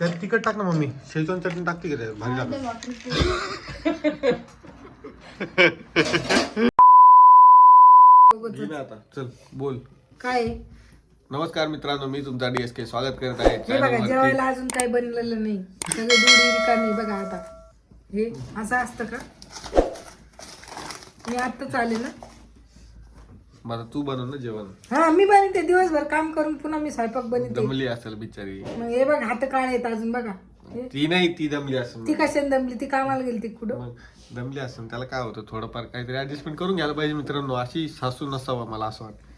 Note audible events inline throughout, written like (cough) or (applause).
त्यात तिखट टाक ना मम्मी. शेजवान चटणी टाकते का त्यात भारी लागत आता. चल बोल. काय? नमस्कार मित्रांनो मी तुमचा डीएसके स्वागत करत आहे हे बघा channel वरती. जेवायला अजून काही बनलेलं नाही. सगळं दुडी रिकामी बघा आता. हे असं असतं का? मी आत्ताच आले ना? मला तू बनव ना जेवण. हा मी बनवते दिवसभर काम करून पुन्हा मी स्वयंपाक बनवते. दमली असेल बिचारी. मग हे बघ हात काळे आहेत अजून बघा. हे, ती नाही ती दमली असेल. ती कशाने दमली? ती कामाला गेली ती कुठं? मग दमली असेल त्याला काय होतं थोडंफार काहीतरी ऍडजस्टमेंट करून घ्यायला पाहिजे मित्रांनो. अशी सासू नसावा मला असं वाटतं.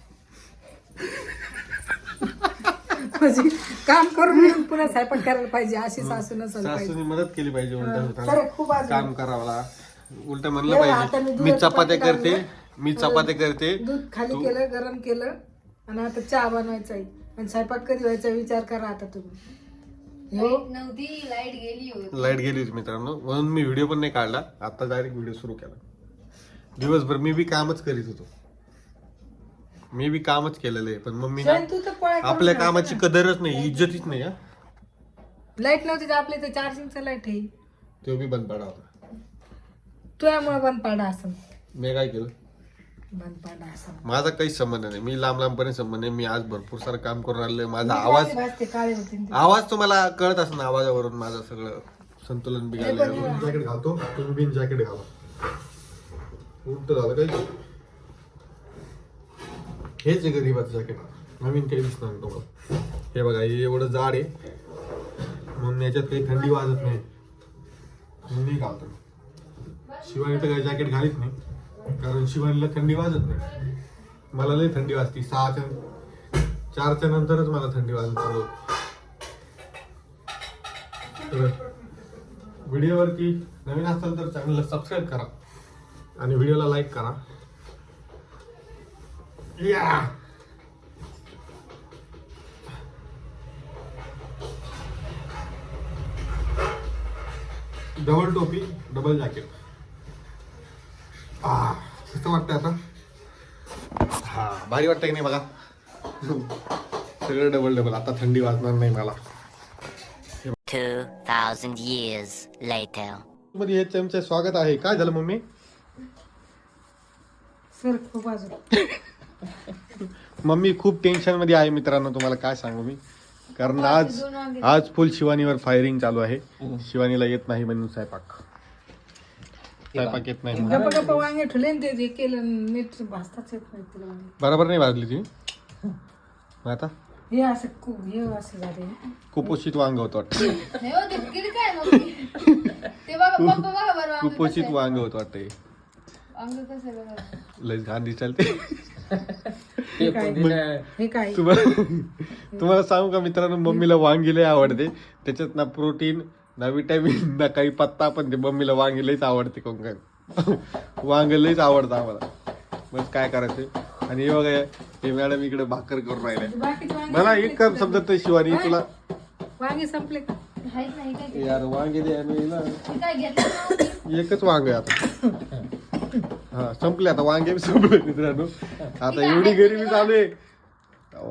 म्हणजे काम करून येऊन पुन्हा स्वयंपाक करायला पाहिजे अशी सासू नसायला पाहिजे. सासूने मदत केली पाहिजे उलट खरं खूप अजून काम करावं उलट म्हणलं एवढं आता मी पाहिजे मी चपात्या करते. मी चपात्या करते. दूध खाली केलं गरम केलं आणि आता चहा बनवायचा आहे. आणि स्वयंपाक कधी व्हायचा विचार करा आता तुम्ही. हो? नव्हती लाइट गेली होती. लाइट गेली होती मित्रांनो. म्हणून मी व्हिडिओ पण नाही काढला. आता डायरेक्ट व्हिडिओ सुरू केला. दिवसभर मी बी कामच करीत होतो. मी बी कामच केलेलं आहे पण मम्मी ना शिवाय तू तर पोळ्या करून आपल्या ठेव. कामाची कदरच नाही इज्जतीच नाही हा. लाइट नव्हती तर आपल्या इथे चार्जिंगचा लाइट आहे. तो बी बंद पडा होता. तुझ्यामुळे बंद पाडा असं. मी काय केलं? माझा काहीच संबंध नाही. मी लांब लांबपर्यंत संबंध नाही. मी आज भरपूर सारं काम करून राहिलोय. माझा आवाज. आवाज तुम्हाला कळत असं ना आवाजावरून माझं सगळं संतुलन बिघडलं जॅकेट घालतो. तुम्ही बिन जॅकेट घाला. उलट झालं काय हेच आहे गरीबाचं जॅकेट नवीन काही दिसणार नाही तुम्हाला. हे बघा हे एवढं जाड आहे. म्हणून याच्यात काही थंडी वाजत नाही. म्हणून मी. घालतो शिवानी तर काही जॅकेट घालीत नाही. कारण शिवानीला थंडी वाजत नाही. मला लई थंडी वाजते. सहाच्या चारच्या नंतरच मला थंडी वाजत चालू तर व्हिडिओवरती नवीन असाल तर चॅनलला सबस्क्राईब करा आणि व्हिडिओला लाईक करा. या! डबल टोपी डबल जॅकेट आ कसं वाटतंय आता. हा भारी वाटतंय की नाही बघा. सगळं डबल डबल आता थंडी वाजणार नाही मला. 2,000 years later. मध्ये हे चमचे स्वागत आहे. काय झालं मम्मी? सर खूप मम्मी खूप टेन्शनमध्ये आहे मित्रांनो. तुम्हाला काय सांगू मी? कारण आज आज फुल शिवानीवर फायरिंग चालू आहे. शिवानीला येत नाही म्हणून स्वयंपाक. स्वयंपाक येत नाही म्हणून. गप्पा गप्पा वांगे ठुले ते हे केलं नीट भाजताच येत नाही तुला वांगे. बरोबर नाही भाजली तुम्ही मग आता? हे असं खूप हे असं झाले. कुपोषित वांग होतं वाटतं. नाही हो, ते किती काय मग? ते बघा पप्पा बघा बरं अंग कुपोषित कसं वांग होतं वाटतंय आहे. अंग कसं आहे बघा. लय घाण ते. हे काय? हे काय? तुम्हाला तुम्हाला सांगू का मित्रांनो मम्मीला वांगी लय आवडते. त्याच्यात ना प्रोटीन ना विटॅमिन ना काही पत्ता पण ते मम्मीला वांगी लयच आवडते कोण वांग लयच आवडतं आम्हाला. बस काय करायचं आणि हे बघा हे मॅडम इकडे भाकर करून राहिले. मला एक काम समजत नाही शिवानी तुला. वांगे संपले यार वांगे द्या एकच वांग आहे आता. हा संपले आता. वांगे संपले मित्रांनो. आता एवढी गरिबी चालू आहे.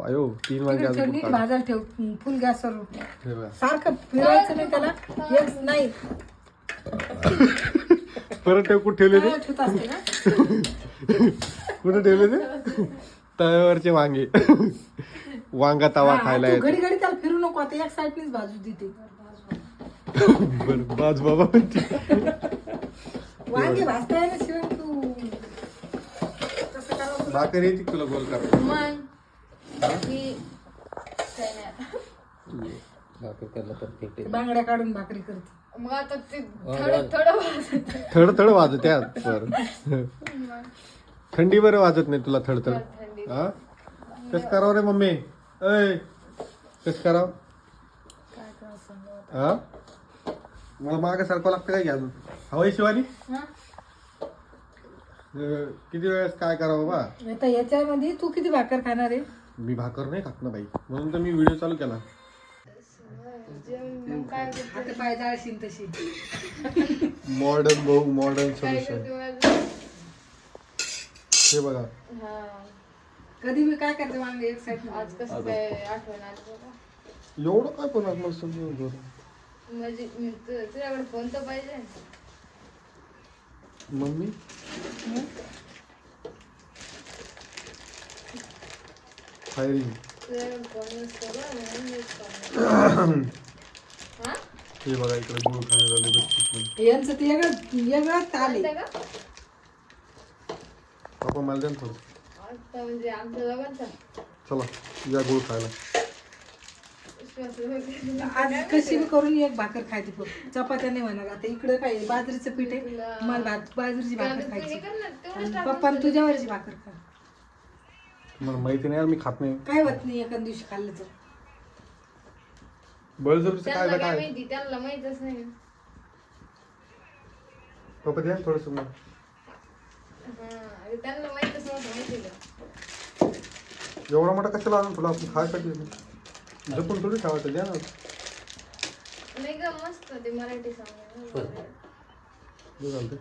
अयो तीन तिकडे अजून नीट. भाजायला ठेव. फुल गॅसवर हे बघा. सारखं फिरवायचं नाही त्याला. एक नाही. परत ठेव कुठे ठेवले ते? तळावर ठेवत असते ना. कुठे ठेवले ते? तव्यावरचे वांगे. वांगा तवा हा, खायला तू येतो. घडी घडी त्याला फिरू नको आता एक साईडनीच बाजू देते. बरं बाज बाबा म्हणते. वांगे भाजता आहे ना शिवाय तू. कसं करावं. तुला? भाकर येते तुला गोल कर मग. नाही आता. बांगड्या काढून भाकरी करते. मग आता ते थोडं थोडं वाजत. थड थड वाजत बर थंडी बरं वाजत नाही तुला थड थड थंडी. हा? कस करावं रे मम्मी? ऐ कस करावं? हा? मला मागे सारखं लागतं काय घ्या हवाई शिवानी? हा? अं, किती वेळेस काय करावं बाबा आता याच्यामध्ये तू किती भाकर खाणार आहे? मी भाकर नाही खात ना बाई. म्हणून तर मी व्हिडिओ चालू केला. पाय जाळशील तशी. मॉडर्न भाऊ मॉडर्न काय सोल्युशन? हे बघा. हा. कधी मी काय करते वांगे एक साईड आज कसं काय आठवण आली बघा एवढं काय पण मला समजून म्हणजे मी तु- तुझ्याकडे फोन तर पाहिजे. मम्मी? फायरिंग हा बघा इकडे गुळ बिस्किट यांचं ते वेगळं वेगळं आले चालतंय का पप्पा मला द्या ना थोडं आता म्हणजे आमच्या दोघांचा चला या गुळ खायला विश्वास वगैरे. आज कशी बी करून एक भाकर खायची पण चपात्या नाही म्हणणार आता इकडं काय आहे, बाजरीचं पीठ आहे. मला भात बाजरीची भाकर खायची. पप्पा तुझ्यावरची भाकर खा मला माहिती नाही यार मी खात नाही. काय होत नाही एका दिवशी खाल्लं तर? बळजबरीचं काय त्यांना काय काय? माहिती त्यांना माहितच नाही. पप्पा द्या थोडस हा, त्यांना माहितच नव्हतं माहिती का एवढा मोठा कशाला आणून तुला आपण खायसाठी? जपून थोडी ठेवायचं द्या ना. नाही ग मस्त ते मराठी सांग हे चालतंय.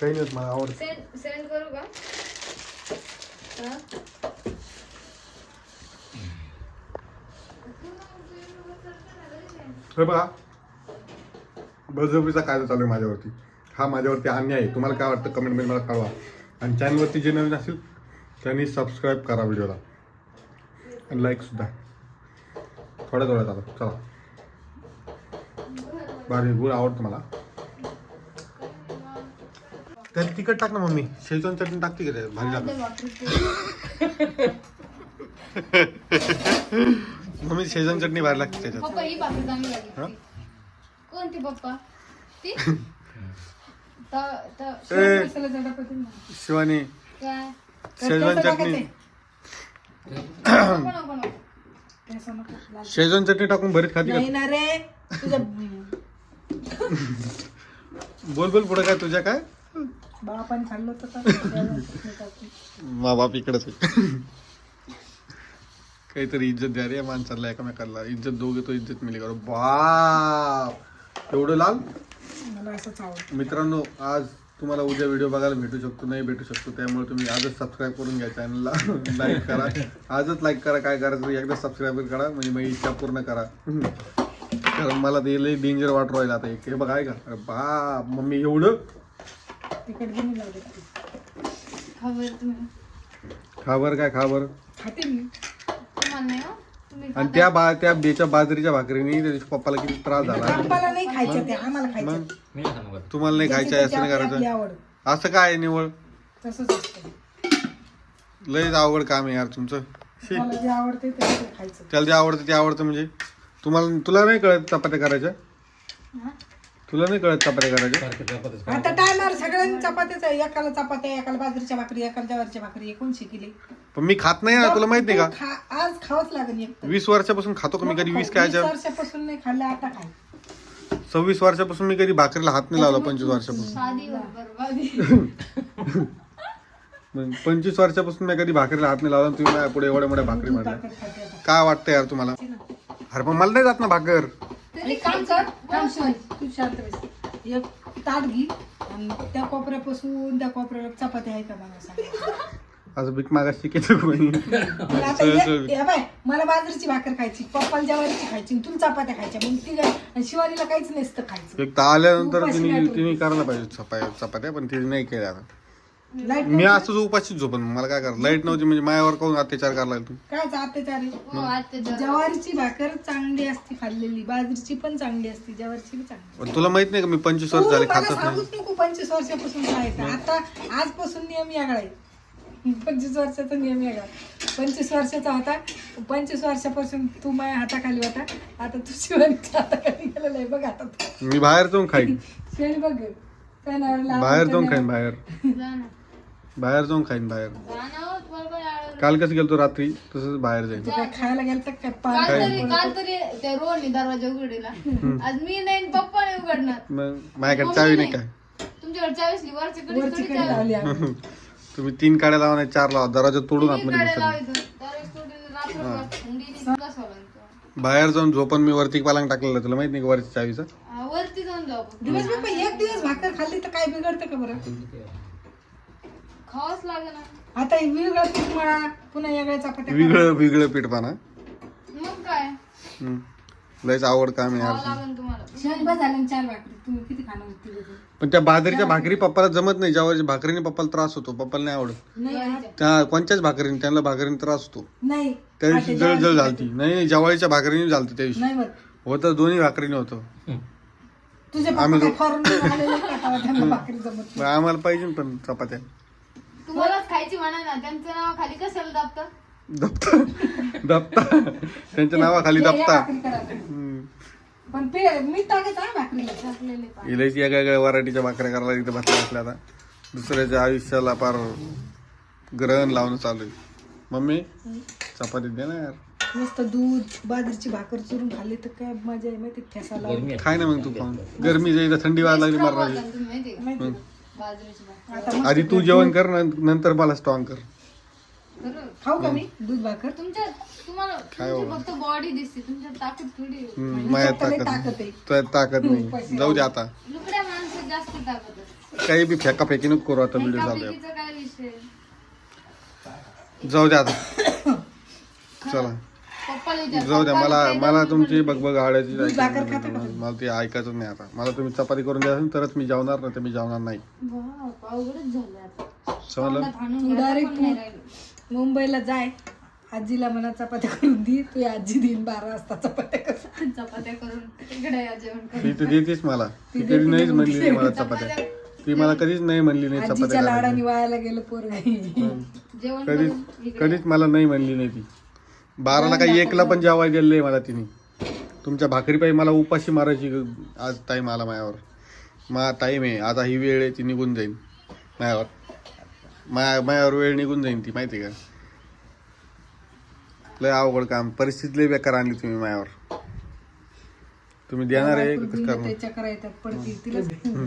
काही नाही होत, मला आवडतं. सेंड सेंड करू का? हा हे बघा. बळजबरीचा कायदा चालू आहे माझ्यावरती. हा माझ्यावरती अन्याय आहे. तुम्हाला काय वाटतं? कमेंटमध्ये मला कळवा. आणि चॅनलवरती जे नवीन असेल त्यांनी सबस्क्राईब करा व्हिडिओला. आणि लाईकसुद्धा थोड्या थोड्या थोड्यात आता चला. बारी गुळ आवडतं मला. त्यात तिखट टाक ना मम्मी शेजवान चटणी टाकते का त्यात? भारी लागतं (laughs) मम्मी शेजवान चटणी भारी लागते त्याच्यात पप्पा ही भाकरी चांगली हा? लागली कोणती पप्पा ती (laughs) त- त- ए मसाला चटापटी ना. शिवानी काय शेजवान चटणी टाकायचंय? नको नको नको त्याचं नको. लाल. शेजवान चटणी टाकून भरीत खाती नाही ना रे तुझ्या का (laughs) बोल बोल पुढे काय तुझ्या काय बापाने खाल्लं होतं (laughs) बाप इकडेच आहे. काहीतरी इज्जत द्या रे माणसाला एकामेकाला. इज्जत दोघे तो इज्जत मिळेल करो. बाप! एवढं लाल? मला असंच आवडतं. मित्रांनो आज तुम्हाला उद्या व्हिडिओ बघायला भेटू शकतो नाही भेटू शकतो. त्यामुळे तुम्ही आजच सबस्क्राईब करून घ्या चॅनलला लाईक करा. आजच लाईक करा. काय करायचं? एकदा सबस्क्राईब करा. म्हणजे माझी इच्छा पूर्ण करा. कारण मला ते लई डेंजर वाटू राहिलं आता. एक हे बघ का बाप! मम्मी एवढं तिकट दे खबर तुम्ही. काय खा बरं. खाते मी. तुम्हाला नाही हो? तुम्ही आणि त्या बा त्या बेच्या बाजरीच्या भाकरीने पप्पाला किती त्रास झाला. आम्हाला नाही खायचं ते आम्हाला खायचं मग तुम्हाला नाही खायचं आहे, असं नाही आपली करायचं. आवड. असं काय आहे निवळ तसंच असतं. लयच अवघड काम आहे यार तुमचं. शी. मला जे आवडते ते ते खायचं. त्याला जे आवडतं ते आवडतं म्हणजे? तुम्हाला तुला नाही कळत चपात्या करायच्या? तुला नाही कळत चपात्या करायच्या? आता सगळ्यांनी चपात्याच आहे. एकाला चपात्या एकाला बाजरीच्या भाकरी एकाला ज्वारीच्या भाकरी. एकूण शिकले पण मी खात नाही ना तुला माहीत नाही का खा- आज खावंच लागेल एक. वीस वर्षापासून खातो का मी कधी? वीस काय वर्षापासून नाही खाल्लं आता खाय. सव्वीस वर्षापासून मी कधी भाकरीला हात नाही लावला पंचवीस वर्षापासून. शादी वर बरबादी. मग पंचवीस वर्षापासून मी कधी भाकरीला हात नाही लावला आणि तुम्ही माझ्या पुढे एवढ्या मोठ्या भाकरी खाते आता. काय वाटतं यार तुम्हाला? अरे पण मला नाही जात ना भाकर. तरी काम कर शिवाय, तू शांत बस. एक ताट घे आणि त्या कोपऱ्यापासून त्या कोपऱ्याला चपात्या आहे का मला सांग. मागा कोणी (laughs) आता हे- हे बाय मला बाजरीची भाकर खायची पप्पाला ज्वारीची खायची आणि तुला चपात्या खायच्या. मग ती काय- आणि शिवानीला काहीच नसतं खायचं. एक तर आल्यानंतर उपाशी तिने नाही ठेवली. तिने करायला पाहिजे चपात्या चपात्या पण तिने नाही केल्या आता. लाइट मी असंच उपाशीच झोपन मला काय करा लाइट नव्हती म्हणजे मायावर कोण अत्याचार करायला लागला? तुम्ही काय अत्याचार? आहे? हो ज्वारीची भाकर चांगली असती खाल्लेली बाजरीची पण चांगली असती ज्वारीची पण चांगली पण तुला माहीत नाही का मी पंचवीस वर्ष तू झाले मला खातच नाही? सांगूच नको पंचवीस वर्षापासून खायचं. आता आजपासून नियम वेगळा आहे. पंचवीस वर्षाचा नियम वेगळा पंचवीस वर्षाचा होता पंचवीस वर्षापासून तू माझ्या हाताखाली होता. आता तू शिवानीच्या हाताखाली गेलेला आहे बघ आता. तू. मी बाहेर जाऊन खाईन. (laughs) शेण बघ. बाहेर जाऊन खाईन बाहेर. जा ना. बाहेर जाऊन खाईन बाहेर. हो? काल कसं गेलतो रात्री तसंच बाहेर जाईन. तू काय खायला गेलं तर काय काल पान तरी काल तरी त्या रोडने दरवाजा उघडीला. आज मी नाही आणि पप्पा नाही उघडणार. मग माझ्याकडे चावी नाही काय तुमच्याकडे चावीसली वरची कडे वरची कडे लावली आम्ही. (laughs) तुम्ही तीन काड्या लावा नाही चार लावा. दरवाजा तोडून आतमध्ये बाहेर जाऊन झोपण मी वरती पालांग टाकलेलं. तुला माहीत नाही का चावीचा? वरती जाऊन जाऊ आपण. दिवस बाप्पा एक दिवस भाकर खाल्ली तर काय बिघडतं का बरं? खावाच लागेल ना. आता हे वेगळं पीठ मळा पुन्हा वेगळ्या चपात्या करा. वेगळं वेगळं पीठ पाना. मग काय? हम्म. लयच आवड काम आहे खावं यार लागेल तुम्हाला. शिवानी बस झालं ना चार भाकरी. तुम्ही किती खाणार होती तिघं? पण त्या बाजरीच्या भाकरी पप्पाला जमत नाही. ज्वारीच्या भाकरीने पप्पाला त्रास होतो पप्पाला नाही आवडत. नाही आ- त्या कोणत्याच भाकरीने त्यांना भाकरीने त्रास होतो. नाही. त्या दिवशी आता जळजळ झालती. नाही जवाळीच्या भाकरीने झालती त्या दिवशी. नाही होत. होतं दोन्ही भाकरीने होतं. तुझे पप्पा आम्ही काय दो- फॉरेन आलेले का? तेव्हा त्यांना भाकरी जमत मग आम्हाला पाहिजे पण चपात्या. तुम्हालाच खायची म्हणा ना त्यांचं नाव खाली कशाला दाबतं? दप्ता दप्ता त्यांच्या नावाखाली दप्ता. पण पे टाकायचं आहे भाकरीला. टाकलेले पाय. इलायची या वेगळ्या वराठीच्या भाकऱ्या करायला इथे बसल्या असल्या आता. दुसऱ्याच्या आयुष्याला फार ग्रहण लावणं चालू आहे. मम्मी चपाती दे ना यार. मस्त दूध बाजरीची भाकर चुरून खाल्ली तर काय मजा आहे माहिती खाय ना मग तू खाऊन. गरमी जाईल थंडी वाजायला लागली तुम्ही का? माहिती बाजरीची भाकर. आता मस्त आधी तू जेवण कर नं- नंतर मला स्ट्रॉंग कर. बरोबर. खाऊ का मी? दूध भाकर? तुमच्या तुम्हाला तुमची फक्त बॉडी दिसते तुमच्या ताकद थोडी आहे. हम्म, माझ्यात तुमच्यात लय ताकद. ताकद आहे. तुझ्यात ताकद नाही. जाऊ दे आता. लुकड्या माणसात जास्त ताकद असते काही बी फेका फेकी नको करू आता व्हिडिओ चालू आहे. एकापेकीचा काय विषय? जाऊ दे आता. (coughs) चला. जाऊ द्या मला मला तुमची बगबग का? मला ते ऐकायचं नाही आता. मला तुम्ही चपाती करून द्या तरच मी जेवणार नाही तर मी जेवणार नाही. समजलं? तू राहिलं. मुंबईला जाय. आजीला म्हणा चपात्या करून दे. तू आजी देईन बारा वाजता चपात्या करून चपात्या करून ती तर देतेच मला. ती कधी नाहीच म्हणली नाही मला चपात्या. ती मला कधीच नाही म्हणली नाही चपात्या लाडाने वायाला गेलं पोरग जेवण कधीच कधीच मला नाही म्हणली नाही ती. बाराला काही एकला पण जेवायला दिलं मला तिने. तुमच्या भाकरी पाहिजे मला उपाशी मारायची आज टाईम आला मायावर मा टाईम आहे. आता ही वेळ आहे ती निघून जाईल मायावर माया मायावर वेळ निघून जाईल ती माहिती आहे का? लय अवघड काम. परिस्थिती लय बेकार आणली तुम्ही मायावर तुम्ही देणार आहे कसं करणार.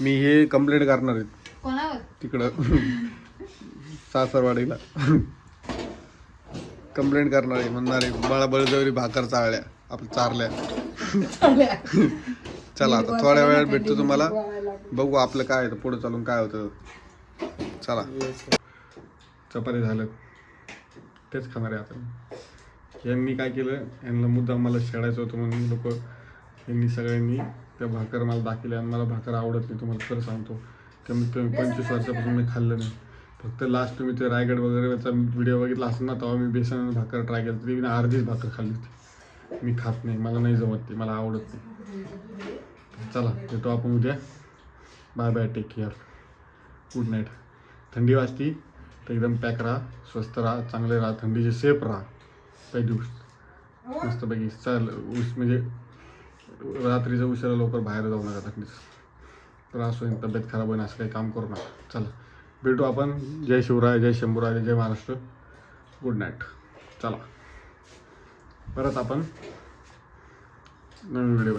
मी हे कंप्लेंट करणार आहे. कोणावर? तिकडं. सासरवाडीला. कंप्लेंट करणार आहे म्हणणार आहे बाळा बळजबरी भाकर चाळल्या आपण चारल्या. चला आता थोड्या वेळात भेटतो तुम्हाला. बघू आपलं काय आहे पुढे चालून काय होतं. चला. चपाती झालं. तेच खाणार आहे आता यांनी काय केलं यांना मुद्दा मला शेडायचं होतं म्हणून लोक यांनी सगळ्यांनी त्या भाकर मला दाखवल्या आणि मला भाकर आवडत नाही तुम्हाला खरं सांगतो. कमीत कमी पंचवीस वर्षापासून मी खाल्लं नाही. फक्त लास्ट तुम्ही ते रायगड वगैरेचा व्हिडिओ बघितला असेल ना तेव्हा मी बेसन भाकर ट्राय केली तरी मी अर्धीच भाकर खाल्ली होती. मी खात नाही मला नाही जमत ते मला आवडत नाही. चला भेटू आपण उद्या. Bye bye take care good night थंडी वाजती तर एकदम पॅक राहा स्वस्त राहा चांगले राहा थंडीचे सेफ राहा. पहिली गोष्ट मस्तपैकी चाल उस म्हणजे रात्रीचं उशिरा लवकर बाहेर जाऊ नका थंडीचं त्रास होईल तब्येत खराब होईल असं काही काम करू नका. चला. भेटू आपण. जय शिवराय जय शंभूराय जय महाराष्ट्र. गुड नाईट चला. परत आपण नवीन व्हिडिओ